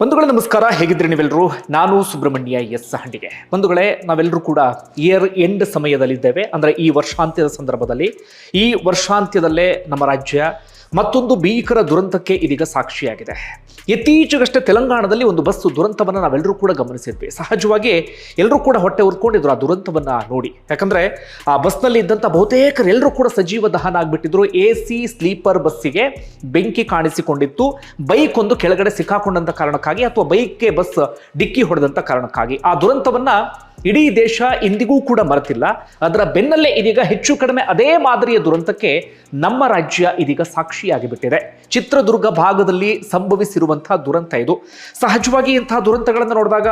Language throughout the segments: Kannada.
ಬಂಧುಗಳೇ, ನಮಸ್ಕಾರ. ಹೇಗಿದ್ರಿ ನೀವೆಲ್ಲರೂ ನಾನು ಸುಬ್ರಹ್ಮಣ್ಯ ಎಸ್ ಹಂಡಿಗೆ. ಬಂಧುಗಳೇ ನಾವೆಲ್ಲರೂ ಕೂಡ ಇಯರ್ ಎಂಡ್ ಸಮಯದಲ್ಲಿದ್ದೇವೆ. ಅಂದರೆ ಈ ವರ್ಷಾಂತ್ಯದ ಸಂದರ್ಭದಲ್ಲಿ ಈ ವರ್ಷಾಂತ್ಯದಲ್ಲೇ ನಮ್ಮ ರಾಜ್ಯ ಮತ್ತೊಂದು ಭೀಕರ ದುರಂತಕ್ಕೆ ಇದೀಗ ಸಾಕ್ಷಿಯಾಗಿದೆ. ಇತ್ತೀಚೆಗಷ್ಟೇ ತೆಲಂಗಾಣದಲ್ಲಿ ಒಂದು ಬಸ್ಸು ದುರಂತವನ್ನು ನಾವೆಲ್ಲರೂ ಕೂಡ ಗಮನಿಸಿದ್ವಿ. ಸಹಜವಾಗಿ ಎಲ್ಲರೂ ಕೂಡ ಹೊಟ್ಟೆ ಉರ್ಕೊಂಡಿದ್ರು ಆ ದುರಂತವನ್ನು ನೋಡಿ. ಯಾಕಂದರೆ ಆ ಬಸ್ನಲ್ಲಿ ಇದ್ದಂಥ ಬಹುತೇಕರೆಲ್ಲರೂ ಕೂಡ ಸಜೀವ ದಹನ ಆಗಿಬಿಟ್ಟಿದ್ರು. ಎ ಸಿ, ಸ್ಲೀಪರ್ ಬಸ್ಸಿಗೆ ಬೆಂಕಿ ಕಾಣಿಸಿಕೊಂಡಿತ್ತು. ಬೈಕ್ ಒಂದು ಕೆಳಗಡೆ ಸಿಕ್ಕಾಕೊಂಡಂಥ ಕಾರಣಕ್ಕಾಗಿ ಅಥವಾ ಬೈಕ್ಗೆ ಬಸ್ ಡಿಕ್ಕಿ ಹೊಡೆದಂಥ ಕಾರಣಕ್ಕಾಗಿ. ಆ ದುರಂತವನ್ನ ಇಡೀ ದೇಶ ಇಂದಿಗೂ ಕೂಡ ಮರೆತಿಲ್ಲ. ಅದರ ಬೆನ್ನಲ್ಲೇ ಇದೀಗ ಹೆಚ್ಚು ಕಡಿಮೆ ಅದೇ ಮಾದರಿಯ ದುರಂತಕ್ಕೆ ನಮ್ಮ ರಾಜ್ಯ ಇದೀಗ ಸಾಕ್ಷಿಯಾಗಿ ಬಿಟ್ಟಿದೆ ಚಿತ್ರದುರ್ಗ ಭಾಗದಲ್ಲಿ ಸಂಭವಿಸಿರುವಂತಹ ದುರಂತ ಇದು. ಸಹಜವಾಗಿ ಇಂತಹ ದುರಂತಗಳನ್ನು ನೋಡಿದಾಗ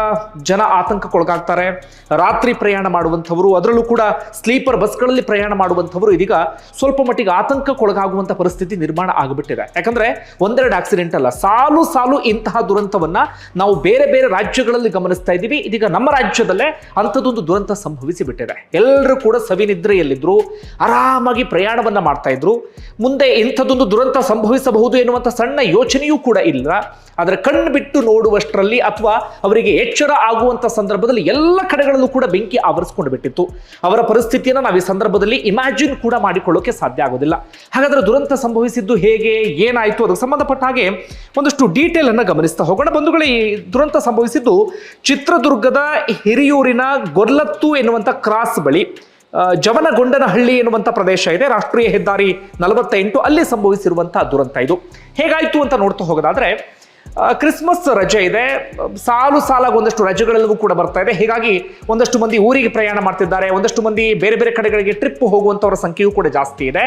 ಜನ ಆತಂಕಕ್ಕೊಳಗಾಗ್ತಾರೆ. ರಾತ್ರಿ ಪ್ರಯಾಣ ಮಾಡುವಂಥವರು, ಅದರಲ್ಲೂ ಕೂಡ ಸ್ಲೀಪರ್ ಬಸ್ಗಳಲ್ಲಿ ಪ್ರಯಾಣ ಮಾಡುವಂಥವರು ಇದೀಗ ಸ್ವಲ್ಪ ಮಟ್ಟಿಗೆ ಆತಂಕಕ್ಕೊಳಗಾಗುವಂಥ ಪರಿಸ್ಥಿತಿ ನಿರ್ಮಾಣ ಆಗಿಬಿಟ್ಟಿದೆ. ಯಾಕಂದ್ರೆ ಒಂದೆರಡು ಆಕ್ಸಿಡೆಂಟ್ ಅಲ್ಲ, ಸಾಲು ಸಾಲು ಇಂತಹ ದುರಂತವನ್ನ ನಾವು ಬೇರೆ ಬೇರೆ ರಾಜ್ಯಗಳಲ್ಲಿ ಗಮನಿಸ್ತಾ ಇದ್ದೀವಿ. ಇದೀಗ ನಮ್ಮ ರಾಜ್ಯದಲ್ಲೇ ಅಂಥದ್ದೊಂದು ದುರಂತ ಸಂಭವಿಸಿ ಬಿಟ್ಟಿದೆ. ಎಲ್ಲರೂ ಕೂಡ ಸವಿನಿದ್ರೆಯಲ್ಲಿದ್ದರು ಆರಾಮಾಗಿ ಪ್ರಯಾಣವನ್ನು ಮಾಡ್ತಾ ಇದ್ರು. ಮುಂದೆ ಇಂಥದ್ದೊಂದು ದುರಂತ ಸಂಭವಿಸಬಹುದು ಎನ್ನುವಂಥ ಸಣ್ಣ ಯೋಚನೆಯೂ ಕೂಡ ಇಲ್ಲ. ಆದರೆ ಕಣ್ಣು ಬಿಟ್ಟು ನೋಡುವಷ್ಟರಲ್ಲಿ ಅಥವಾ ಅವರಿಗೆ ಎಚ್ಚರ ಆಗುವಂಥ ಸಂದರ್ಭದಲ್ಲಿ ಎಲ್ಲ ಕಡೆಗಳಲ್ಲೂ ಕೂಡ ಬೆಂಕಿ ಆವರಿಸ್ಕೊಂಡು ಬಿಟ್ಟಿತ್ತು. ಅವರ ಪರಿಸ್ಥಿತಿಯನ್ನು ನಾವು ಈ ಸಂದರ್ಭದಲ್ಲಿ ಇಮ್ಯಾಜಿನ್ ಕೂಡ ಮಾಡಿಕೊಳ್ಳೋಕೆ ಸಾಧ್ಯ ಆಗೋದಿಲ್ಲ. ಹಾಗಾದರೆ ದುರಂತ ಸಂಭವಿಸಿದ್ದು ಹೇಗೆ, ಏನಾಯಿತು, ಅದಕ್ಕೆ ಸಂಬಂಧಪಟ್ಟ ಹಾಗೆ ಒಂದಷ್ಟು ಡೀಟೇಲ್ ಅನ್ನು ಗಮನಿಸ್ತಾ ಹೋಗೋಣ. ಬಂಧುಗಳು, ಈ ದುರಂತ ಸಂಭವಿಸಿದ್ದು ಚಿತ್ರದುರ್ಗದ ಹಿರಿಯೂರಿನ ಗೊರ್ಲತ್ತು ಎನ್ನುವಂಥ ಕ್ರಾಸ್ ಬಳಿ ಜವನಗೊಂಡನಹಳ್ಳಿ ಎನ್ನುವಂಥ ಪ್ರದೇಶ ಇದೆ. ರಾಷ್ಟ್ರೀಯ ಹೆದ್ದಾರಿ ನಲವತ್ತೆಂಟು, ಅಲ್ಲಿ ಸಂಭವಿಸಿರುವಂತಹ ದುರಂತ ಇದು. ಹೇಗಾಯಿತು ಅಂತ ನೋಡ್ತಾ ಹೋಗೋದಾದ್ರೆ ಕ್ರಿಸ್ಮಸ್ ರಜೆ ಇದೆ. ಸಾಲು ಸಾಲಾಗಿ ಒಂದಷ್ಟು ರಜೆಗಳಲ್ಲೂ ಕೂಡ ಬರ್ತಾ ಇದೆ. ಹೀಗಾಗಿ ಒಂದಷ್ಟು ಮಂದಿ ಊರಿಗೆ ಪ್ರಯಾಣ ಮಾಡ್ತಿದ್ದಾರೆ. ಒಂದಷ್ಟು ಮಂದಿ ಬೇರೆ ಬೇರೆ ಕಡೆಗಳಿಗೆ ಟ್ರಿಪ್ ಹೋಗುವಂಥವರ ಸಂಖ್ಯೆಯೂ ಕೂಡ ಜಾಸ್ತಿ ಇದೆ.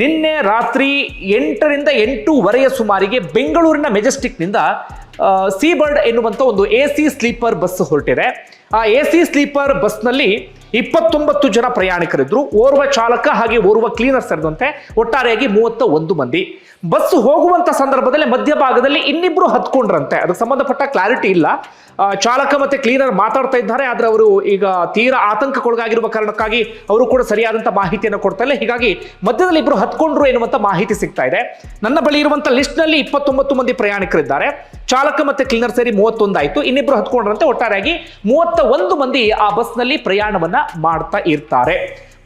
ನಿನ್ನೆ ರಾತ್ರಿ ಎಂಟರಿಂದ ಎಂಟೂವರೆಯ ಸುಮಾರಿಗೆ ಬೆಂಗಳೂರಿನ ಮೆಜೆಸ್ಟಿಕ್ನಿಂದ ಸಿ ಬರ್ಡ್ ಎನ್ನುವಂಥ ಒಂದು ಎ ಸಿ ಸ್ಲೀಪರ್ ಬಸ್ ಹೊರಟಿದೆ. ಆ ಎ ಸಿ ಸ್ಲೀಪರ್ ಬಸ್ನಲ್ಲಿ ಇಪ್ಪತ್ತೊಂಬತ್ತು ಜನ ಪ್ರಯಾಣಿಕರಿದ್ದರು ಓರ್ವ ಚಾಲಕ ಹಾಗೆ ಓರ್ವ ಕ್ಲೀನರ್ ಸೇರಿದಂತೆ ಒಟ್ಟಾರೆಯಾಗಿ ಮೂವತ್ತ ಒಂದು ಮಂದಿ. ಬಸ್ ಹೋಗುವಂತ ಸಂದರ್ಭದಲ್ಲಿ ಮಧ್ಯಭಾಗದಲ್ಲಿ ಇನ್ನಿಬ್ರು ಹತ್ಕೊಂಡ್ರಂತೆ. ಅದಕ್ಕೆ ಸಂಬಂಧಪಟ್ಟ ಕ್ಲಾರಿಟಿ ಇಲ್ಲ. ಚಾಲಕ ಮತ್ತೆ ಕ್ಲೀನರ್ ಮಾತಾಡ್ತಾ ಇದ್ದಾರೆ. ಆದ್ರೆ ಅವರು ಈಗ ತೀರಾ ಆತಂಕಕ್ಕೊಳಗಾಗಿರುವ ಕಾರಣಕ್ಕಾಗಿ ಅವರು ಕೂಡ ಸರಿಯಾದಂತ ಮಾಹಿತಿಯನ್ನು ಕೊಡ್ತಾ ಇಲ್ಲ. ಹೀಗಾಗಿ ಮಧ್ಯದಲ್ಲಿ ಇಬ್ರು ಹತ್ಕೊಂಡ್ರು ಎನ್ನುವಂತ ಮಾಹಿತಿ ಸಿಗ್ತಾ ಇದೆ. ನನ್ನ ಬಳಿ ಇರುವಂತ ಲಿಸ್ಟ್ನಲ್ಲಿ ಇಪ್ಪತ್ತೊಂಬತ್ತು ಮಂದಿ ಪ್ರಯಾಣಿಕರಿದ್ದಾರೆ. ಚಾಲಕ ಮತ್ತೆ ಕ್ಲೀನರ್ ಸೇರಿ ಮೂವತ್ತೊಂದು ಆಯ್ತು ಇನ್ನಿಬ್ರು ಹತ್ಕೊಂಡ್ರಂತೆ. ಒಟ್ಟಾರೆಯಾಗಿ ಮೂವತ್ತ ಒಂದು ಮಂದಿ ಆ ಬಸ್ನಲ್ಲಿ ಪ್ರಯಾಣವನ್ನ ಮಾಡ್ತಾ ಇರ್ತಾರೆ.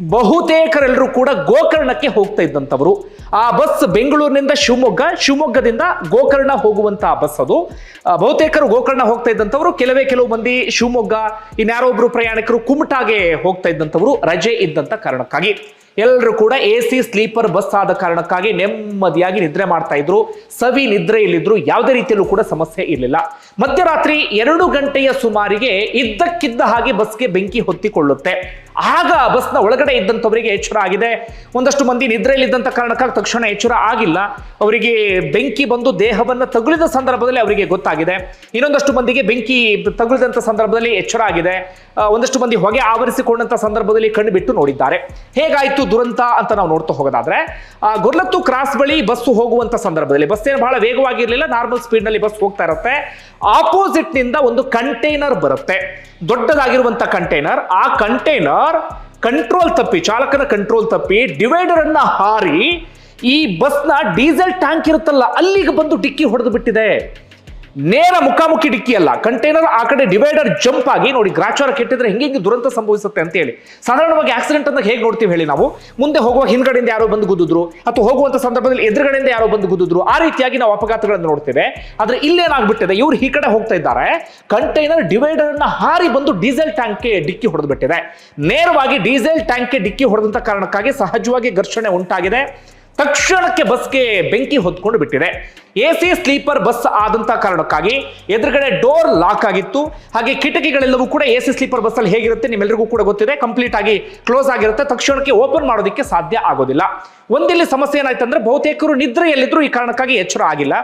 ಬಹುತೇಕರೆಲ್ಲರೂ ಕೂಡ ಗೋಕರ್ಣಕ್ಕೆ ಹೋಗ್ತಾ ಇದ್ದಂಥವರು. ಆ ಬಸ್ ಬೆಂಗಳೂರಿನಿಂದ ಶಿವಮೊಗ್ಗ, ಶಿವಮೊಗ್ಗದಿಂದ ಗೋಕರ್ಣ ಹೋಗುವಂಥ ಬಸ್ ಅದು. ಬಹುತೇಕರು ಗೋಕರ್ಣ ಹೋಗ್ತಾ ಇದ್ದಂಥವರು. ಕೆಲವೇ ಕೆಲವು ಮಂದಿ ಶಿವಮೊಗ್ಗ, ಇನ್ಯಾರೋ ಒಬ್ರು ಪ್ರಯಾಣಿಕರು ಕುಮಟಾಗೆ ಹೋಗ್ತಾ ಇದ್ದಂಥವರು ರಜೆ ಇದ್ದಂತ ಕಾರಣಕ್ಕಾಗಿ. ಎಲ್ಲರೂ ಕೂಡ ಎ ಸಿ ಸ್ಲೀಪರ್, ಬಸ್ ಆದ ಕಾರಣಕ್ಕಾಗಿ ನೆಮ್ಮದಿಯಾಗಿ ನಿದ್ರೆ ಮಾಡ್ತಾ ಇದ್ರು. ಸವಿ ನಿದ್ರೆಯಲ್ಲಿದ್ರು. ಯಾವುದೇ ರೀತಿಯಲ್ಲೂ ಕೂಡ ಸಮಸ್ಯೆ ಇರಲಿಲ್ಲ. ಮಧ್ಯರಾತ್ರಿ ಎರಡು ಗಂಟೆಯ ಸುಮಾರಿಗೆ ಇದ್ದಕ್ಕಿದ್ದ ಹಾಗೆ ಬಸ್ಗೆ ಬೆಂಕಿ ಹೊತ್ತಿಕೊಳ್ಳುತ್ತೆ. ಆಗ ಬಸ್ನ ಒಳಗಡೆ ಇದ್ದಂಥವರಿಗೆ ಎಚ್ಚರ ಆಗಿದೆ. ಒಂದಷ್ಟು ಮಂದಿ ನಿದ್ರೆಯಲ್ಲಿದ್ದಂಥ ಕಾರಣಕ್ಕಾಗಿ ತಕ್ಷಣ ಎಚ್ಚರ ಆಗಿಲ್ಲ. ಅವರಿಗೆ ಬೆಂಕಿ ಬಂದು ದೇಹವನ್ನ ತಗುಲಿದ ಸಂದರ್ಭದಲ್ಲಿ ಅವರಿಗೆ ಗೊತ್ತಾಗಿದೆ. ಇನ್ನೊಂದಷ್ಟು ಮಂದಿಗೆ ಬೆಂಕಿ ತಗುಲಿದಂಥ ಸಂದರ್ಭದಲ್ಲಿ ಎಚ್ಚರ ಆಗಿದೆ. ಒಂದಷ್ಟು ಮಂದಿ ಹೊಗೆ ಆವರಿಸಿಕೊಂಡಂತ ಸಂದರ್ಭದಲ್ಲಿ ಕಣ್ಣು ಬಿಟ್ಟು ನೋಡಿದ್ದಾರೆ. ಹೇಗಾಯ್ತು? ದುರಂತ ಅಂತ ನಾವು ನೋಡ್ತಾ ಹೋಗೋದಾದ್ರೆ ಗೊರ್ಲತ್ತು ಕ್ರಾಸ್ ಬಳಿ ಬಸ್ಸು ಹೋಗುವಂತ ಸಂದರ್ಭದಲ್ಲಿ ಬಸ್ ಏನು ಬಹಳ ವೇಗವಾಗಿರಲಿಲ್ಲ ನಾರ್ಮಲ್ ಸ್ಪೀಡ್ನಲ್ಲಿ ಬಸ್ ಹೋಗ್ತಾ ಇರುತ್ತೆ. ಆಪೋಸಿಟ್ನಿಂದ ಒಂದು ಕಂಟೈನರ್ ಬರುತ್ತೆ. ದೊಡ್ಡದಾಗಿರುವಂತ ಕಂಟೈನರ್ ಆ ಕಂಟೈನರ್ ಕಂಟ್ರೋಲ್ ತಪ್ಪಿ, ಚಾಲಕನ ಕಂಟ್ರೋಲ್ ತಪ್ಪಿ ಡಿವೈಡರ್ ಅನ್ನ ಹಾರಿ ಈ ಬಸ್ನ ಡೀಸೆಲ್ ಟ್ಯಾಂಕ್ ಇರುತ್ತಲ್ಲ, ಅಲ್ಲಿಗೆ ಬಂದು ಡಿಕ್ಕಿ ಹೊಡೆದು ಬಿಟ್ಟಿದೆ. ನೇರ ಮುಖಾಮುಖಿ ಡಿಕ್ಕಿ ಅಲ್ಲ. ಕಂಟೈನರ್ ಆ ಕಡೆ ಡಿವೈಡರ್ ಜಂಪ್ ಆಗಿ ನೋಡಿ ಗ್ರಾಚಾರ ಕೆಟ್ಟಿದ್ರೆ ಹೆಂಗೆ ಹಿಂಗೆ ದುರಂತ ಸಂಭವಿಸುತ್ತೆ ಅಂತ ಹೇಳಿ. ಸಾಧಾರಣವಾಗಿ ಆಕ್ಸಿಡೆಂಟ್ ಅಂತ ಹೇಗೆ ನೋಡ್ತೀವಿ ಹೇಳಿ ನಾವು? ಮುಂದೆ ಹೋಗುವ ಹಿಂದ್ಗಡೆಯಿಂದ ಯಾರೋ ಬಂದು ಗುದ್ದಿದ್ರು, ಅಥವಾ ಹೋಗುವಂತ ಸಂದರ್ಭದಲ್ಲಿ ಎದುರುಗಡೆಯಿಂದ ಯಾರೋ ಬಂದು ಗುದ್ದಿದ್ರು, ಆ ರೀತಿಯಾಗಿ ನಾವು ಅಪಘಾತಗಳನ್ನು ನೋಡ್ತೇವೆ. ಆದ್ರೆ ಇಲ್ಲೇನಾಗ್ಬಿಟ್ಟಿದೆ, ಇವ್ರು ಈ ಕಡೆ ಹೋಗ್ತಾ ಇದ್ದಾರೆ. ಕಂಟೈನರ್ ಡಿವೈಡರ್ ಅನ್ನ ಹಾರಿ ಬಂದು ಡೀಸೆಲ್ ಟ್ಯಾಂಕ್ಗೆ ಡಿಕ್ಕಿ ಹೊಡೆದು ಬಿಟ್ಟಿದೆ ನೇರವಾಗಿ ಡೀಸೆಲ್ ಟ್ಯಾಂಕ್ಗೆ ಡಿಕ್ಕಿ ಹೊಡೆದಂತ ಕಾರಣಕ್ಕಾಗಿ ಸಹಜವಾಗಿ ಘರ್ಷಣೆ ಉಂಟಾಗಿದೆ. ತಕ್ಷಣಕ್ಕೆ ಬಸ್ಗೆ ಬೆಂಕಿ ಹೊತ್ಕೊಂಡು ಬಿಟ್ಟಿದೆ. ಎ ಸಿ ಸ್ಲೀಪರ್ ಬಸ್ ಆದಂತ ಕಾರಣಕ್ಕಾಗಿ ಎದುರುಗಡೆ ಡೋರ್ ಲಾಕ್ ಆಗಿತ್ತು. ಹಾಗೆ ಕಿಟಕಿಗಳೆಲ್ಲವೂ ಕೂಡ ಎ ಸಿ ಸ್ಲೀಪರ್ ಬಸ್ ಅಲ್ಲಿ ಹೇಗಿರುತ್ತೆ ನಿಮ್ಮೆಲ್ಲರಿಗೂ ಕೂಡ ಗೊತ್ತಿದೆ. ಕಂಪ್ಲೀಟ್ ಆಗಿ ಕ್ಲೋಸ್ ಆಗಿರುತ್ತೆ. ತಕ್ಷಣಕ್ಕೆ ಓಪನ್ ಮಾಡೋದಕ್ಕೆ ಸಾಧ್ಯ ಆಗೋದಿಲ್ಲ. ಒಂದಿಲ್ಲಿ ಸಮಸ್ಯೆ ಏನಾಯ್ತಂದ್ರೆ ಬಹುತೇಕರು ನಿದ್ರೆಯಲ್ಲಿದ್ರು ಈ ಕಾರಣಕ್ಕಾಗಿ ಎಚ್ಚರ ಆಗಿಲ್ಲ.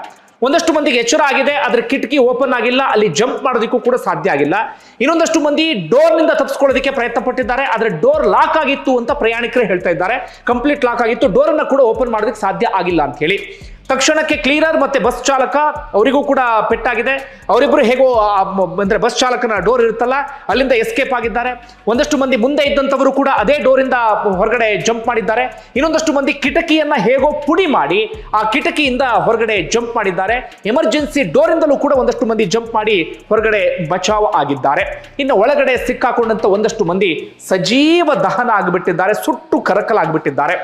ಒಂದಷ್ಟು ಮಂದಿಗೆ ಎಚ್ಚರ ಆಗಿದೆ ಅದ್ರ ಕಿಟಕಿ ಓಪನ್ ಆಗಿಲ್ಲ, ಅಲ್ಲಿ ಜಂಪ್ ಮಾಡೋದಕ್ಕೂ ಕೂಡ ಸಾಧ್ಯ ಆಗಿಲ್ಲ. ಇನ್ನೊಂದಷ್ಟು ಮಂದಿ ಡೋರ್ನಿಂದ ತಪ್ಪಿಸ್ಕೊಳ್ಳೋದಕ್ಕೆ ಪ್ರಯತ್ನ ಪಟ್ಟಿದ್ದಾರೆ, ಆದ್ರೆ ಡೋರ್ ಲಾಕ್ ಆಗಿತ್ತು ಅಂತ ಪ್ರಯಾಣಿಕರು ಹೇಳ್ತಾ ಇದ್ದಾರೆ. ಕಂಪ್ಲೀಟ್ ಲಾಕ್ ಆಗಿತ್ತು ಡೋರ್ ಅನ್ನ ಕೂಡ ಓಪನ್ ಮಾಡೋದಕ್ಕೆ ಸಾಧ್ಯ ಆಗಿಲ್ಲ ಅಂತ ಹೇಳಿ. ತಕ್ಷಣಕ್ಕೆ ಕ್ಲೀನರ್ ಮತ್ತೆ ಬಸ್ ಚಾಲಕ, ಅವರಿಗೂ ಕೂಡ ಪೆಟ್ಟಾಗಿದೆ. ಅವರಿಬ್ಬರು ಹೇಗೋ ಅಂದ್ರೆ ಬಸ್ ಚಾಲಕನ ಡೋರ್ ಇರುತ್ತಲ್ಲ, ಅಲ್ಲಿಂದ ಎಸ್ಕೇಪ್ ಆಗಿದ್ದಾರೆ. ಒಂದಷ್ಟು ಮಂದಿ ಮುಂದೆ ಇದ್ದಂಥವರು ಕೂಡ ಅದೇ ಡೋರಿಂದ ಹೊರಗಡೆ ಜಂಪ್ ಮಾಡಿದ್ದಾರೆ. ಇನ್ನೊಂದಷ್ಟು ಮಂದಿ ಕಿಟಕಿಯನ್ನ ಹೇಗೋ ಪುಡಿ ಮಾಡಿ, ಆ ಕಿಟಕಿಯಿಂದ ಹೊರಗಡೆ ಜಂಪ್ ಮಾಡಿದ್ದಾರೆ. ಎಮರ್ಜೆನ್ಸಿ ಡೋರಿಂದಲೂ ಕೂಡ ಒಂದಷ್ಟು ಮಂದಿ ಜಂಪ್ ಮಾಡಿ ಹೊರಗಡೆ ಬಚಾವ್ ಆಗಿದ್ದಾರೆ. ಇನ್ನು ಒಳಗಡೆ ಸಿಕ್ಕಾಕೊಂಡಂತ ಒಂದಷ್ಟು ಮಂದಿ ಸಜೀವ ದಹನ ಆಗಿಬಿಟ್ಟಿದ್ದಾರೆ, ಸುಟ್ಟು ಕರಕಲಾಗ್ಬಿಟ್ಟಿದ್ದಾರೆ.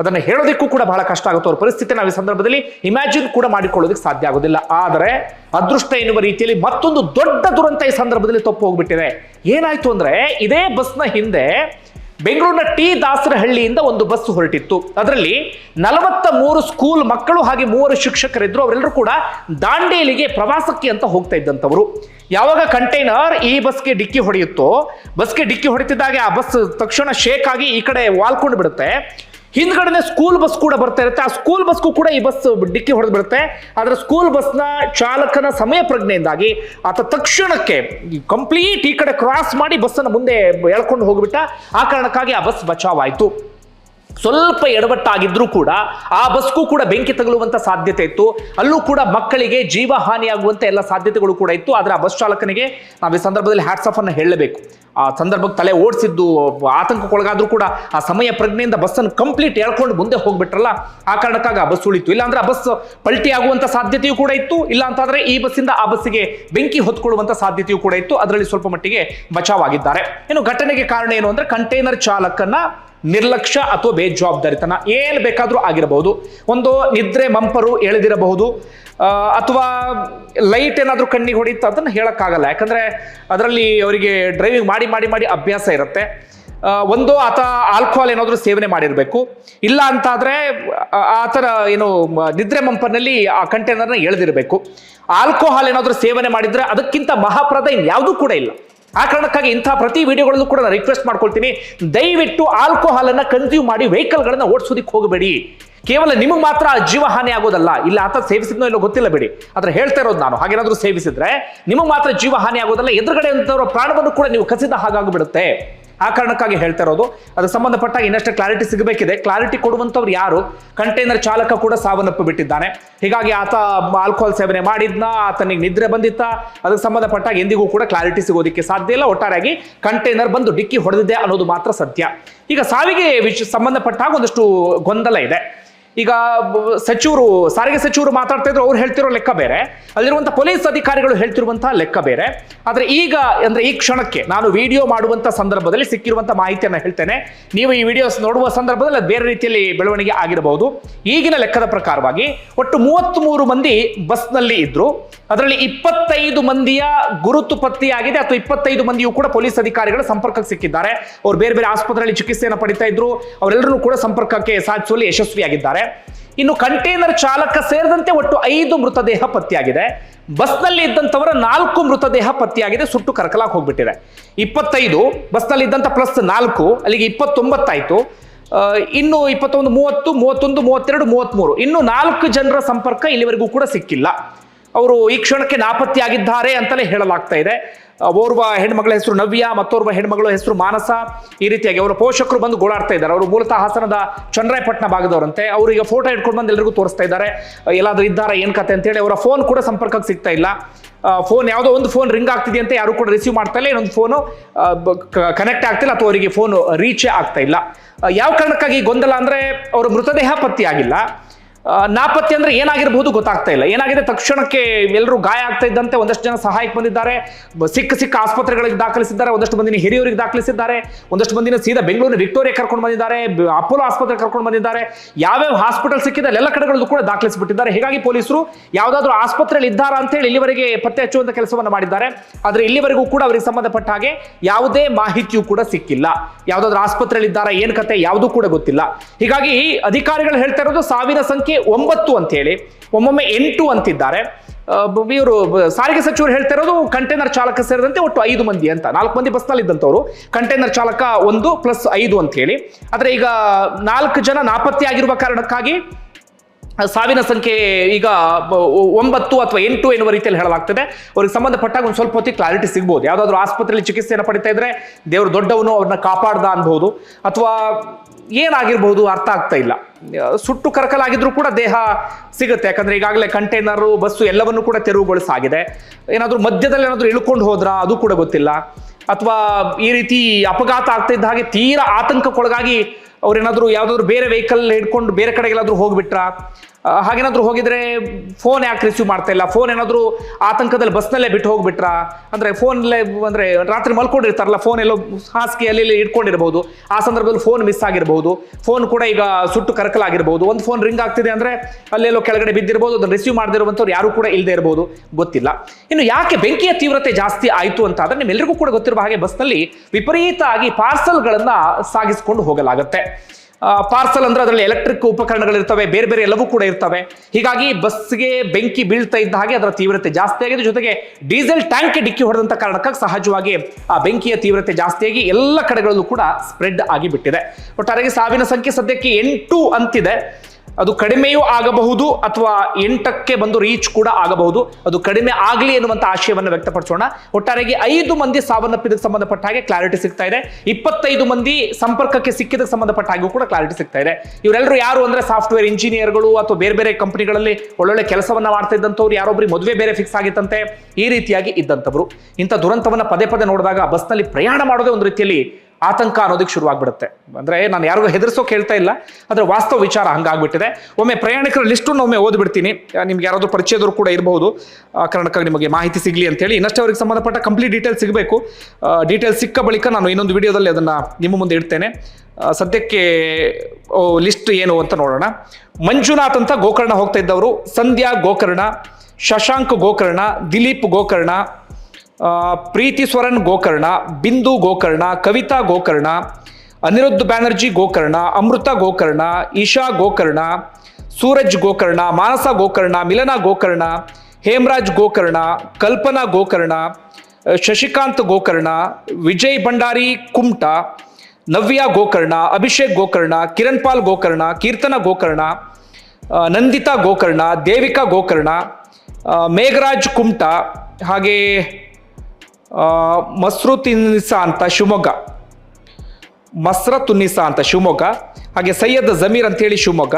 ಅದನ್ನು ಹೇಳೋದಕ್ಕೂ ಕೂಡ ಬಹಳ ಕಷ್ಟ ಆಗುತ್ತೆ ಅವ್ರ ಪರಿಸ್ಥಿತಿ ನಾವು ಈ ಸಂದರ್ಭದಲ್ಲಿ ಇಮ್ಯಾಜಿನ್ ಕೂಡ ಮಾಡಿಕೊಳ್ಳೋದಕ್ಕೆ ಸಾಧ್ಯ ಆಗೋದಿಲ್ಲ. ಆದರೆ ಅದೃಷ್ಟ ಎನ್ನುವ ರೀತಿಯಲ್ಲಿ ಮತ್ತೊಂದು ದೊಡ್ಡ ದುರಂತ ಈ ಸಂದರ್ಭದಲ್ಲಿ ತಪ್ಪು ಹೋಗ್ಬಿಟ್ಟಿದೆ. ಏನಾಯ್ತು ಅಂದ್ರೆ ಇದೇ ಬಸ್ನ ಹಿಂದೆ ಬೆಂಗಳೂರಿನ ಟಿ ದಾಸರಹಳ್ಳಿಯಿಂದ ಒಂದು ಬಸ್ ಹೊರಟಿತ್ತು. ಅದರಲ್ಲಿ ನಲವತ್ತ ಮೂರು ಸ್ಕೂಲ್ ಮಕ್ಕಳು ಹಾಗೆ ಮೂವರು ಶಿಕ್ಷಕರಿದ್ರು. ಅವರೆಲ್ಲರೂ ಕೂಡ ದಾಂಡೇಲಿಗೆ ಪ್ರವಾಸಕ್ಕೆ ಅಂತ ಹೋಗ್ತಾ ಇದ್ದಂಥವರು. ಯಾವಾಗ ಕಂಟೈನರ್ ಈ ಬಸ್ಗೆ ಡಿಕ್ಕಿ ಹೊಡೆಯುತ್ತೋ ಬಸ್ಗೆ ಡಿಕ್ಕಿ ಹೊಡಿತಿದ್ದಾಗೆ ಆ ಬಸ್ ತಕ್ಷಣ ಶೇಕ್ ಆಗಿ ಈ ಕಡೆ ವಾಲ್ಕೊಂಡು ಬಿಡುತ್ತೆ. ಹಿಂದ್ಗಡೆನೆ ಸ್ಕೂಲ್ ಬಸ್ ಕೂಡ ಬರ್ತಾ ಇರುತ್ತೆ. ಆ ಸ್ಕೂಲ್ ಬಸ್ಗೂ ಕೂಡ ಈ ಬಸ್ ಡಿಕ್ಕಿ ಹೊಡೆದು ಬಿಡುತ್ತೆ. ಆದ್ರೆ ಸ್ಕೂಲ್ ಬಸ್ನ ಚಾಲಕನ ಸಮಯ ಪ್ರಜ್ಞೆಯಿಂದಾಗಿ ಆತ ತಕ್ಷಣಕ್ಕೆ ಕಂಪ್ಲೀಟ್ ಈ ಕಡೆ ಕ್ರಾಸ್ ಮಾಡಿ ಬಸ್ಸನ್ನು ಮುಂದೆ ಎಳ್ಕೊಂಡು ಹೋಗ್ಬಿಟ್ಟ. ಆ ಕಾರಣಕ್ಕಾಗಿ ಆ ಬಸ್ ಬಚಾವಾಯಿತು ಸ್ವಲ್ಪ ಎಡವಟ್ಟಾಗಿದ್ರೂ ಕೂಡ ಆ ಬಸ್ಗೂ ಕೂಡ ಬೆಂಕಿ ತಗಲುವಂತ ಸಾಧ್ಯತೆ ಇತ್ತು. ಅಲ್ಲೂ ಕೂಡ ಮಕ್ಕಳಿಗೆ ಜೀವ ಹಾನಿಯಾಗುವಂತ ಎಲ್ಲ ಸಾಧ್ಯತೆಗಳು ಕೂಡ ಇತ್ತು. ಆದ್ರೆ ಆ ಬಸ್ ಚಾಲಕನಿಗೆ ನಾವು ಈ ಸಂದರ್ಭದಲ್ಲಿ ಹ್ಯಾಟ್ಸ್ ಆಫ್ ಅನ್ನು ಹೇಳಬೇಕು. ಆ ಸಂದರ್ಭಕ್ಕೆ ತಲೆ ಓಡಿಸಿದ್ದು, ಆತಂಕಕ್ಕೊಳಗಾದ್ರೂ ಕೂಡ ಆ ಸಮಯ ಪ್ರಜ್ಞೆಯಿಂದ ಬಸ್ಸನ್ನು ಕಂಪ್ಲೀಟ್ ಹೇಳ್ಕೊಂಡು ಮುಂದೆ ಹೋಗ್ಬಿಟ್ರಲ್ಲ, ಆ ಕಾರಣಕ್ಕಾಗಿ ಆ ಬಸ್ ಉಳಿತು. ಇಲ್ಲಾಂದ್ರೆ ಆ ಬಸ್ ಪಲ್ಟಿ ಆಗುವಂತ ಸಾಧ್ಯತೆಯೂ ಕೂಡ ಇತ್ತು. ಇಲ್ಲ ಅಂತಾದ್ರೆ ಈ ಬಸ್ಸಿಂದ ಆ ಬಸ್ಸಿಗೆ ಬೆಂಕಿ ಹೊತ್ಕೊಳ್ಳುವಂತ ಸಾಧ್ಯತೆಯೂ ಕೂಡ ಇತ್ತು. ಅದರಲ್ಲಿ ಸ್ವಲ್ಪ ಮಟ್ಟಿಗೆ ಬಚಾವಾಗಿದ್ದಾರೆ ಇನ್ನು ಘಟನೆಗೆ ಕಾರಣ ಏನು ಅಂದ್ರೆ ಕಂಟೈನರ್ ಚಾಲಕನ ನಿರ್ಲಕ್ಷ್ಯ ಅಥವಾ ಬೇಜವಾಬ್ದಾರಿತನ ಏನು ಬೇಕಾದರೂ ಆಗಿರಬಹುದು ಒಂದು ನಿದ್ರೆ ಮಂಪರು ಎಳೆದಿರಬಹುದು ಅಥವಾ ಲೈಟ್ ಏನಾದರೂ ಕಣ್ಣಿಗೆ ಹೊಡಿತು ಅದನ್ನು ಹೇಳೋಕ್ಕಾಗಲ್ಲ. ಯಾಕಂದರೆ ಅದರಲ್ಲಿ ಅವರಿಗೆ ಡ್ರೈವಿಂಗ್ ಮಾಡಿ ಮಾಡಿ ಮಾಡಿ ಅಭ್ಯಾಸ ಇರುತ್ತೆ. ಒಂದು ಆತ ಆಲ್ಕೋಹಾಲ್ ಏನಾದರೂ ಸೇವನೆ ಮಾಡಿರಬೇಕು. ಇಲ್ಲ ಅಂತಾದರೆ ಆ- ಥರ ಏನು ನಿದ್ರೆ ಮಂಪರ್ನಲ್ಲಿ ಆ ಕಂಟೈನರ್ನ ಎಳೆದಿರಬೇಕು. ಆಲ್ಕೋಹಾಲ್ ಏನಾದರೂ ಸೇವನೆ ಮಾಡಿದರೆ ಅದಕ್ಕಿಂತ ಮಹಾಪ್ರದ ಇನ್ಯಾವುದೂ ಕೂಡ ಇಲ್ಲ. ಆ ಕಾರಣಕ್ಕಾಗಿ ಇಂಥ ಪ್ರತಿ ವಿಡಿಯೋಗಳಲ್ಲೂ ಕೂಡ ನಾನು ರಿಕ್ವೆಸ್ಟ್ ಮಾಡ್ಕೊಳ್ತೀನಿ. ದಯವಿಟ್ಟು ಆಲ್ಕೋಹಾಲ್ ಅನ್ನ ಕನ್ಸ್ಯೂಮ್ ಮಾಡಿ ವೆಹಿಕಲ್ಗಳನ್ನ ಓಡಿಸೋದಕ್ಕೆ ಹೋಗಬೇಡಿ. ಕೇವಲ ನಿಮಗೆ ಮಾತ್ರ ಜೀವ ಹಾನಿ ಆಗೋದಲ್ಲ. ಇಲ್ಲ ಆತ ಸೇವಿಸಿದ್ನೋ ಇಲ್ಲೋ ಗೊತ್ತಿಲ್ಲ ಬಿಡಿ. ಆದ್ರೆ ಹೇಳ್ತಾ ಇರೋದು ನಾನು. ಹಾಗೇನಾದ್ರೂ ಸೇವಿಸಿದ್ರೆ ನಿಮಗೆ ಮಾತ್ರ ಜೀವ ಹಾನಿ ಆಗೋದಲ್ಲ. ಎದುರುಗಡೆ ಅಂತವರ ಪ್ರಾಣವನ್ನು ಕೂಡ ನೀವು ಕಸಿದ ಹಾಗಾಗ್ಬಿಡುತ್ತೆ ಆ ಕಾರಣಕ್ಕಾಗಿ ಹೇಳ್ತಾ ಇರೋದು. ಅದಕ್ಕೆ ಸಂಬಂಧಪಟ್ಟ ಇನ್ನಷ್ಟು ಕ್ಲಾರಿಟಿ ಸಿಗಬೇಕಿದೆ. ಕ್ಲಾರಿಟಿ ಕೊಡುವಂಥವ್ರು ಯಾರು? ಕಂಟೈನರ್ ಚಾಲಕ ಕೂಡ ಸಾವನ್ನಪ್ಪು ಬಿಟ್ಟಿದ್ದಾನೆ. ಹೀಗಾಗಿ ಆತ ಆಲ್ಕೋಹಾಲ್ ಸೇವನೆ ಮಾಡಿದ್ನ? ಆತನಿಗೆ ನಿದ್ರೆ ಬಂದಿತ್ತ? ಅದಕ್ಕೆ ಸಂಬಂಧಪಟ್ಟ ಎಂದಿಗೂ ಕೂಡ ಕ್ಲಾರಿಟಿ ಸಿಗೋದಕ್ಕೆ ಸಾಧ್ಯ ಇಲ್ಲ. ಒಟ್ಟಾರೆಯಾಗಿ ಕಂಟೈನರ್ ಬಂದು ಡಿಕ್ಕಿ ಹೊಡೆದಿದೆ ಅನ್ನೋದು ಮಾತ್ರ ಸತ್ಯ. ಈಗ ಸಾವಿಗೆ ವಿಷ ಸಂಬಂಧಪಟ್ಟಾಗ ಒಂದಷ್ಟು ಗೊಂದಲ ಇದೆ. ಈಗ ಸಚಿವರು, ಸಾರಿಗೆ ಸಚಿವರು ಮಾತಾಡ್ತಾ ಇದ್ರು, ಅವ್ರು ಹೇಳ್ತಿರೋ ಲೆಕ್ಕ ಬೇರೆ. ಅಲ್ಲಿರುವಂತ ಪೊಲೀಸ್ ಅಧಿಕಾರಿಗಳು ಹೇಳ್ತಿರುವಂತಹ ಲೆಕ್ಕ ಬೇರೆ. ಆದ್ರೆ ಈಗ, ಅಂದ್ರೆ ಈ ಕ್ಷಣಕ್ಕೆ ನಾನು ವಿಡಿಯೋ ಮಾಡುವಂತ ಸಂದರ್ಭದಲ್ಲಿ ಸಿಕ್ಕಿರುವಂತ ಮಾಹಿತಿಯನ್ನು ಹೇಳ್ತೇನೆ. ನೀವು ಈ ವಿಡಿಯೋಸ್ ನೋಡುವ ಸಂದರ್ಭದಲ್ಲಿ ಅದು ಬೇರೆ ರೀತಿಯಲ್ಲಿ ಬೆಳವಣಿಗೆ ಆಗಿರಬಹುದು. ಈಗಿನ ಲೆಕ್ಕದ ಪ್ರಕಾರವಾಗಿ ಒಟ್ಟು ಮೂವತ್ತ್ ಮೂರು ಮಂದಿ ಬಸ್ನಲ್ಲಿ ಇದ್ರು. ಅದರಲ್ಲಿ ಇಪ್ಪತ್ತೈದು ಮಂದಿಯ ಗುರುತು ಪತ್ತೆಯಾಗಿದೆ ಅಥವಾ ಇಪ್ಪತ್ತೈದು ಮಂದಿಯೂ ಕೂಡ ಪೊಲೀಸ್ ಅಧಿಕಾರಿಗಳ ಸಂಪರ್ಕಕ್ಕೆ ಸಿಕ್ಕಿದ್ದಾರೆ. ಅವ್ರು ಬೇರೆ ಬೇರೆ ಆಸ್ಪತ್ರೆಯಲ್ಲಿ ಚಿಕಿತ್ಸೆಯನ್ನು ಪಡಿತಾ ಇದ್ರು. ಅವರೆಲ್ಲರೂ ಕೂಡ ಸಂಪರ್ಕಕ್ಕೆ ಸಾಧಿಸುವಲ್ಲಿ ಯಶಸ್ವಿಯಾಗಿದ್ದಾರೆ. ಇನ್ನು ಕಂಟೈನರ್ ಚಾಲಕ ಸೇರಿದಂತೆ ಒಟ್ಟು ಐದು ಮೃತದೇಹ ಪತ್ತೆಯಾಗಿದೆ. ಬಸ್ನಲ್ಲಿ ಇದ್ದಂಥವರ ನಾಲ್ಕು ಮೃತದೇಹ ಪತ್ತೆಯಾಗಿದೆ. ಸುಟ್ಟು ಕರಕಲಾಗಿ ಹೋಗ್ಬಿಟ್ಟಿದೆ. ಇಪ್ಪತ್ತೈದು, ಬಸ್ನಲ್ಲಿ ಇದ್ದಂಥ ಪ್ಲಸ್ ನಾಲ್ಕು, ಅಲ್ಲಿಗೆ ಇಪ್ಪತ್ತೊಂಬತ್ತಾಯ್ತು. ಇನ್ನು ಇಪ್ಪತ್ತೊಂದು, ಮೂವತ್ತು, ಮೂವತ್ತೊಂದು, ಮೂವತ್ತೆರಡು, ಮೂವತ್ತ್ಮೂರು. ಇನ್ನು ನಾಲ್ಕು ಜನರ ಸಂಪರ್ಕ ಇಲ್ಲಿವರೆಗೂ ಕೂಡ ಸಿಕ್ಕಿಲ್ಲ. ಅವರು ಈ ಕ್ಷಣಕ್ಕೆ ನಾಪತ್ತೆಯಾಗಿದ್ದಾರೆ ಅಂತಲೇ ಹೇಳಲಾಗ್ತಾ ಇದೆ. ಓರ್ವ ಹೆಣ್ಮಗಳ ಹೆಸರು ನವ್ಯ, ಮತ್ತೋರ್ವ ಹೆಣ್ಮಗಳ ಹೆಸರು ಮಾನಸ. ಈ ರೀತಿಯಾಗಿ ಅವರ ಪೋಷಕರು ಬಂದು ಗೋಳಾಡ್ತಾ ಇದ್ದಾರೆ. ಅವರು ಮೂಲತಃ ಹಾಸನದ ಚಂದ್ರಾಯಪಟ್ಟಣ ಭಾಗದವರಂತೆ. ಅವರು ಈಗ ಫೋಟೋ ಇಟ್ಕೊಂಡು ಬಂದು ಎಲ್ಲರಿಗೂ ತೋರಿಸ್ತಾ ಇದ್ದಾರೆ. ಎಲ್ಲಾದರೂ ಇದ್ದಾರಾ, ಏನ್ ಕತೆ ಅಂತೇಳಿ ಅವರ ಫೋನ್ ಕೂಡ ಸಂಪರ್ಕಕ್ಕೆ ಸಿಗ್ತಾ ಇಲ್ಲ. ಫೋನ್ ಯಾವುದೋ ಒಂದು ಫೋನ್ ರಿಂಗ್ ಆಗ್ತಿದೆ ಅಂತ ಯಾರು ಕೂಡ ರಿಸೀವ್ ಮಾಡ್ತಾ ಇಲ್ಲ. ಇನ್ನೊಂದು ಫೋನು ಕನೆಕ್ಟ್ ಆಗ್ತಿಲ್ಲ ಅಥವಾ ಅವರಿಗೆ ಫೋನ್ ರೀಚೇ ಆಗ್ತಾ ಇಲ್ಲ. ಯಾವ ಕಾರಣಕ್ಕಾಗಿ ಗೊಂದಲ ಅಂದ್ರೆ ಅವರ ಮೃತದೇಹ ಪತ್ತೆಯಾಗಿಲ್ಲ. ನಾಪತ್ತೆ ಅಂದ್ರೆ ಏನಾಗಿರಬಹುದು ಗೊತ್ತಾಗ್ತಾ ಇಲ್ಲ. ಏನಾಗಿದೆ? ತಕ್ಷಣಕ್ಕೆ ಎಲ್ಲರೂ ಗಾಯ ಆಗ್ತಾ ಇದ್ದಂತೆ ಒಂದಷ್ಟು ಜನ ಸಹಾಯಕ್ಕೆ ಬಂದಿದ್ದಾರೆ. ಸಿಕ್ಕ ಸಿಕ್ಕ ಆಸ್ಪತ್ರೆಗಳಿಗೆ ದಾಖಲಿಸಿದ್ದಾರೆ. ಒಂದಷ್ಟು ಮಂದಿನ ಹಿರಿಯೂರಿಗೆ ದಾಖಲಿಸಿದ್ದಾರೆ. ಒಂದಷ್ಟು ಮಂದಿನ ಸೀದಾ ಬೆಂಗಳೂರಿನ ವಿಕ್ಟೋರಿಯಾ ಕರ್ಕೊಂಡು ಬಂದಿದ್ದಾರೆ. ಅಪೋಲೋ ಆಸ್ಪತ್ರೆ ಕರ್ಕೊಂಡು ಬಂದಿದ್ದಾರೆ. ಯಾವ್ಯಾವ ಹಾಸ್ಪಿಟಲ್ ಸಿಕ್ಕಿದೆ ಎಲ್ಲ ಕಡೆಗಳಲ್ಲೂ ಕೂಡ ದಾಖಲಿಸಿಬಿಟ್ಟಿದ್ದಾರೆ. ಹೀಗಾಗಿ ಪೊಲೀಸರು ಯಾವುದಾದ್ರೂ ಆಸ್ಪತ್ರೆಯಲ್ಲಿ ಇದ್ದಾರಾ ಅಂತ ಹೇಳಿ ಇಲ್ಲಿವರೆಗೆ ಪತ್ತೆ ಹಚ್ಚುವಂತ ಕೆಲಸವನ್ನು ಮಾಡಿದ್ದಾರೆ. ಆದರೆ ಇಲ್ಲಿವರೆಗೂ ಕೂಡ ಅವರಿಗೆ ಸಂಬಂಧಪಟ್ಟ ಹಾಗೆ ಯಾವುದೇ ಮಾಹಿತಿಯೂ ಕೂಡ ಸಿಕ್ಕಿಲ್ಲ. ಯಾವುದಾದ್ರೂ ಆಸ್ಪತ್ರೆಯಲ್ಲಿ ಇದ್ದಾರಾ, ಏನ್ ಕತೆ, ಯಾವುದೂ ಕೂಡ ಗೊತ್ತಿಲ್ಲ. ಹೀಗಾಗಿ ಅಧಿಕಾರಿಗಳು ಹೇಳ್ತಾ ಇರೋದು ಸಾವಿನ ಸಂಖ್ಯೆ ಒಂಬತ್ತು ಅಂತ ಹೇಳಿ ಒಮ್ಮೊಮ್ಮೆ ಎಂಟು ಅಂತಿದ್ದಾರೆ. ಇವರು ಸಾರಿಗೆ ಸಚಿವರು ಹೇಳ್ತಾ ಇರೋದು ಕಂಟೈನರ್ ಚಾಲಕ ಸೇರಿದಂತೆ ಒಟ್ಟು ಐದು ಮಂದಿ ಅಂತ. ನಾಲ್ಕು ಮಂದಿ ಬಸ್ನಲ್ಲಿ ಇದ್ದಂಥವ್ರು. ಕಂಟೈನರ್ ಚಾಲಕ ಒಂದು ಪ್ಲಸ್ ಐದು ಅಂತ ಹೇಳಿ ಆದರೆ ಈಗ ನಾಲ್ಕು ಜನ ನಾಪತ್ತೆಯಾಗಿರುವ ಕಾರಣಕ್ಕಾಗಿ ಸಾವಿನ ಸಂಖ್ಯೆ ಈಗ ಒಂಬತ್ತು ಅಥವಾ ಎಂಟು ಎನ್ನುವ ರೀತಿಯಲ್ಲಿ ಹೇಳಲಾಗ್ತದೆ. ಅವ್ರಿಗೆ ಸಂಬಂಧಪಟ್ಟಾಗ ಒಂದು ಸ್ವಲ್ಪ ಹೊತ್ತಿಗೆ ಕ್ಲಾರಿಟಿ ಸಿಗ್ಬೋದು. ಯಾವುದಾದ್ರು ಆಸ್ಪತ್ರೆಯಲ್ಲಿ ಚಿಕಿತ್ಸೆಯನ್ನು ಪಡಿತಾ ಇದ್ರೆ ದೇವರು ದೊಡ್ಡವನು ಅವ್ರನ್ನ ಕಾಪಾಡ್ದ ಅನ್ಬೋದು. ಅಥವಾ ಏನಾಗಿರ್ಬೋದು ಅರ್ಥ ಆಗ್ತಾ ಇಲ್ಲ. ಸುಟ್ಟು ಕರಕಲಾಗಿದ್ರೂ ಕೂಡ ದೇಹ ಸಿಗುತ್ತೆ. ಯಾಕಂದ್ರೆ ಈಗಾಗಲೇ ಕಂಟೈನರು ಬಸ್ಸು ಎಲ್ಲವನ್ನು ಕೂಡ ತೆರವುಗೊಳಿಸಾಗಿದೆ. ಏನಾದರೂ ಮಧ್ಯದಲ್ಲಿ ಏನಾದರೂ ಇಳ್ಕೊಂಡು ಹೋದ್ರ? ಅದು ಕೂಡ ಗೊತ್ತಿಲ್ಲ. ಅಥವಾ ಈ ರೀತಿ ಅಪಘಾತ ಆಗ್ತಾ ಇದ್ದ ಹಾಗೆ ತೀರಾ ಆತಂಕಕ್ಕೊಳಗಾಗಿ ಅವ್ರೇನಾದ್ರು ಯಾವ್ದಾದ್ರು ಬೇರೆ ವೆಹಿಕಲ್ ಹಿಡ್ಕೊಂಡು ಬೇರೆ ಕಡೆಗೆಲ್ಲಾದ್ರೂ ಹೋಗ್ಬಿಟ್ರ? ಹಾಗೇನಾದ್ರೂ ಹೋಗಿದ್ರೆ ಫೋನ್ ಯಾಕೆ ರಿಸೀವ್ ಮಾಡ್ತಾ ಇಲ್ಲ? ಫೋನ್ ಏನಾದರೂ ಆತಂಕದಲ್ಲಿ ಬಸ್ನಲ್ಲೇ ಬಿಟ್ಟು ಹೋಗ್ಬಿಟ್ರ? ಅಂದ್ರೆ ಫೋನಲ್ಲೇ ಅಂದ್ರೆ ರಾತ್ರಿ ಮಲ್ಕೊಂಡಿರ್ತಾರಲ್ಲ ಫೋನ್ ಎಲ್ಲೋ ಹಾಸಿಗೆ ಇಲ್ಲಿ ಇಟ್ಕೊಂಡಿರ್ಬೋದು ಆ ಸಂದರ್ಭದಲ್ಲಿ ಫೋನ್ ಮಿಸ್ ಆಗಿರ್ಬೋದು. ಫೋನ್ ಕೂಡ ಈಗ ಸುಟ್ಟು ಕರಕಲಾಗಿರ್ಬೋದು. ಒಂದು ಫೋನ್ ರಿಂಗ್ ಆಗ್ತಿದೆ ಅಂದ್ರೆ ಅಲ್ಲೆಲ್ಲೋ ಕೆಳಗಡೆ ಬಿದ್ದಿರ್ಬೋದು, ಅದನ್ನು ರಿಸೀವ್ ಮಾಡದಿರುವಂಥವ್ರು ಯಾರು ಕೂಡ ಇಲ್ಲದೆ ಇರಬಹುದು ಗೊತ್ತಿಲ್ಲ. ಇನ್ನು ಯಾಕೆ ಬೆಂಕಿಯ ತೀವ್ರತೆ ಜಾಸ್ತಿ ಆಯಿತು ಅಂತ ಆದ್ರೆ ನಿಮ್ಮೆಲ್ಲರಿಗೂ ಕೂಡ ಗೊತ್ತಿರುವ ಹಾಗೆ ಬಸ್ನಲ್ಲಿ ವಿಪರೀತ ಆಗಿ ಪಾರ್ಸಲ್ಗಳನ್ನು ಸಾಗಿಸಿಕೊಂಡು ಹೋಗಲಾಗುತ್ತೆ. ಪಾರ್ಸಲ್ ಅಂದ್ರೆ ಅದರಲ್ಲಿ ಎಲೆಕ್ಟ್ರಿಕ್ ಉಪಕರಣಗಳಿರ್ತವೆ ಬೇರೆ ಬೇರೆ ಎಲ್ಲವೂ ಕೂಡ ಇರ್ತವೆ. ಹೀಗಾಗಿ ಬಸ್ಗೆ ಬೆಂಕಿ ಬೀಳ್ತಾ ಇದ್ದ ಹಾಗೆ ಅದರ ತೀವ್ರತೆ ಜಾಸ್ತಿ ಆಗಿದೆ. ಜೊತೆಗೆ ಡೀಸೆಲ್ ಟ್ಯಾಂಕ್ ಡಿಕ್ಕಿ ಹೊಡೆದಂತ ಕಾರಣಕ್ಕಾಗಿ ಸಹಜವಾಗಿ ಆ ಬೆಂಕಿಯ ತೀವ್ರತೆ ಜಾಸ್ತಿಯಾಗಿ ಎಲ್ಲ ಕಡೆಗಳಲ್ಲೂ ಕೂಡ ಸ್ಪ್ರೆಡ್ ಆಗಿ ಬಿಟ್ಟಿದೆ ಒಟ್ಟಾರೆಗೆ ಸಾವಿನ ಸಂಖ್ಯೆ ಸದ್ಯಕ್ಕೆ ಎಂಟು ಅಂತಿದೆ. ಅದು ಕಡಿಮೆಯೂ ಆಗಬಹುದು ಅಥವಾ ಎಂಟಕ್ಕೆ ಬಂದು ರೀಚ್ ಕೂಡ ಆಗಬಹುದು. ಅದು ಕಡಿಮೆ ಆಗಲಿ ಎನ್ನುವಂಥ ಆಶಯವನ್ನು ವ್ಯಕ್ತಪಡಿಸೋಣ. ಒಟ್ಟಾರೆಗೆ ಐದು ಮಂದಿ ಸಾವನ್ನಪ್ಪಿದಕ್ಕೆ ಸಂಬಂಧಪಟ್ಟ ಹಾಗೆ ಕ್ಲಾರಿಟಿ ಸಿಗ್ತಾ ಇದೆ. ಇಪ್ಪತ್ತೈದು ಮಂದಿ ಸಂಪರ್ಕಕ್ಕೆ ಸಿಕ್ಕಿದಕ್ಕೆ ಸಂಬಂಧಪಟ್ಟ ಹಾಗೆ ಕೂಡ ಕ್ಲಾರಿಟಿ ಸಿಗ್ತಾ ಇದೆ. ಇವರೆಲ್ಲರೂ ಯಾರು ಅಂದ್ರೆ ಸಾಫ್ಟ್ವೇರ್ ಇಂಜಿನಿಯರ್ಗಳು ಅಥವಾ ಬೇರೆ ಬೇರೆ ಕಂಪನಿಗಳಲ್ಲಿ ಒಳ್ಳೊಳ್ಳೆ ಕೆಲಸವನ್ನ ಮಾಡ್ತಾ ಇದ್ದಂಥವ್ರು ಯಾರೊಬ್ಬರಿಗೆ ಮದುವೆ ಬೇರೆ ಫಿಕ್ಸ್ ಆಗಿತ್ತಂತೆ, ಈ ರೀತಿಯಾಗಿ ಇದ್ದಂಥವ್ರು. ಇಂಥ ದುರಂತವನ್ನ ಪದೇ ಪದೇ ನೋಡಿದಾಗ ಬಸ್ನಲ್ಲಿ ಪ್ರಯಾಣ ಮಾಡೋದೇ ಒಂದು ರೀತಿಯಲ್ಲಿ ಆತಂಕ ಅನ್ನೋದಕ್ಕೆ ಶುರುವಾಗ್ಬಿಡುತ್ತೆ. ಅಂದ್ರೆ ನಾನು ಯಾರಿಗೂ ಹೆದರ್ಸೋಕೆ ಹೇಳ್ತಾ ಇಲ್ಲ, ಆದರೆ ವಾಸ್ತವ ವಿಚಾರ ಹಂಗಾಗ್ಬಿಟ್ಟಿದೆ. ಒಮ್ಮೆ ಪ್ರಯಾಣಿಕರ ಲಿಸ್ಟನ್ನು ಒಮ್ಮೆ ಓದ್ಬಿಡ್ತೀನಿ. ನಿಮ್ಗೆ ಯಾರಾದರೂ ಪರಿಚಯದವ್ರು ಕೂಡ ಇರಬಹುದು. ಕಾರಣಕ್ಕಾಗಿ ನಿಮಗೆ ಮಾಹಿತಿ ಸಿಗಲಿ ಅಂತೇಳಿ ಇನ್ನಷ್ಟೇ ಅವ್ರಿಗೆ ಸಂಬಂಧಪಟ್ಟ ಕಂಪ್ಲೀಟ್ ಡೀಟೇಲ್ಸ್ ಸಿಗಬೇಕು. ಡೀಟೇಲ್ಸ್ ಸಿಕ್ಕ ಬಳಿಕ ನಾನು ಇನ್ನೊಂದು ವಿಡಿಯೋದಲ್ಲಿ ಅದನ್ನ ನಿಮ್ಮ ಮುಂದೆ ಇಡ್ತೇನೆ. ಸದ್ಯಕ್ಕೆ ಲಿಸ್ಟ್ ಏನು ಅಂತ ನೋಡೋಣ. ಮಂಜುನಾಥ್ ಅಂತ ಗೋಕರ್ಣ ಹೋಗ್ತಾ ಇದ್ದವರು. ಸಂಧ್ಯಾ ಗೋಕರ್ಣ, ಶಶಾಂಕ್ ಗೋಕರ್ಣ, ದಿಲೀಪ್ ಗೋಕರ್ಣ ಪ್ರೀತಿ ಸ್ವರನ್ ಗೋಕರ್ಣ, ಬಿಂದು ಗೋಕರ್ಣ, ಕವಿತಾ ಗೋಕರ್ಣ, ಅನಿರುದ್ಧ ಬ್ಯಾನರ್ಜಿ ಗೋಕರ್ಣ, ಅಮೃತ ಗೋಕರ್ಣ, ಈಶಾ ಗೋಕರ್ಣ, ಸೂರಜ್ ಗೋಕರ್ಣ, ಮಾನಸ ಗೋಕರ್ಣ, ಮಿಲನ ಗೋಕರ್ಣ, ಹೇಮರಾಜ್ ಗೋಕರ್ಣ, ಕಲ್ಪನಾ ಗೋಕರ್ಣ, ಶಶಿಕಾಂತ ಗೋಕರ್ಣ, ವಿಜಯ್ ಭಂಡಾರಿ ಕುಮ್ಟ, ನವ್ಯ ಗೋಕರ್ಣ, ಅಭಿಷೇಕ್ ಗೋಕರ್ಣ, ಕಿರಣ್ ಪಾಲ್ ಗೋಕರ್ಣ, ಕೀರ್ತನ ಗೋಕರ್ಣ ನಂದಿತಾ ಗೋಕರ್ಣ, ದೇವಿಕಾ ಗೋಕರ್ಣ ಮೇಘರಾಜ್ ಕುಮ್ಟ, ಹಾಗೆ ಆ, ಮಸ್ರುತಿನಿಸಾ ಅಂತ ಶಿವಮೊಗ್ಗ. ಮಸ್ರ ತುನ್ನಿಸಾ ಅಂತ ಶಿವಮೊಗ್ಗ. ಹಾಗೆ ಸೈಯದ್ ಜಮೀರ್ ಅಂತೇಳಿ ಶಿವಮೊಗ್ಗ.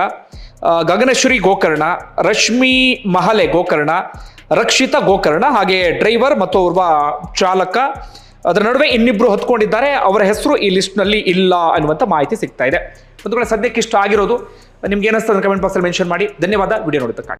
ಗಗನಶ್ವರಿ ಗೋಕರ್ಣ ರಶ್ಮಿ ಮಹಲೆ ಗೋಕರ್ಣ ರಕ್ಷಿತ ಗೋಕರ್ಣ ಹಾಗೆ ಡ್ರೈವರ್ ಮತ್ತು ಓರ್ವ ಚಾಲಕ. ಅದರ ನಡುವೆ ಇನ್ನಿಬ್ರು ಹೊತ್ಕೊಂಡಿದ್ದಾರೆ. ಅವರ ಹೆಸರು ಈ ಲಿಸ್ಟ್ನಲ್ಲಿ ಇಲ್ಲ ಅನ್ನುವಂಥ ಮಾಹಿತಿ ಸಿಗ್ತಾ ಇದೆ. ಒಂದು ಕಡೆ ಸದ್ಯಕ್ಕೆ ಇಷ್ಟ ಆಗಿರೋದು ನಿಮ್ಗೆ ಏನಿಸ್ತದೆ ಕಮೆಂಟ್ ಬಾಕ್ಸಲ್ಲಿ ಮೆನ್ಷನ್ ಮಾಡಿ. ಧನ್ಯವಾದ. ವಿಡಿಯೋ ನೋಡಿದ್ದಕ್ಕಾಗಿ.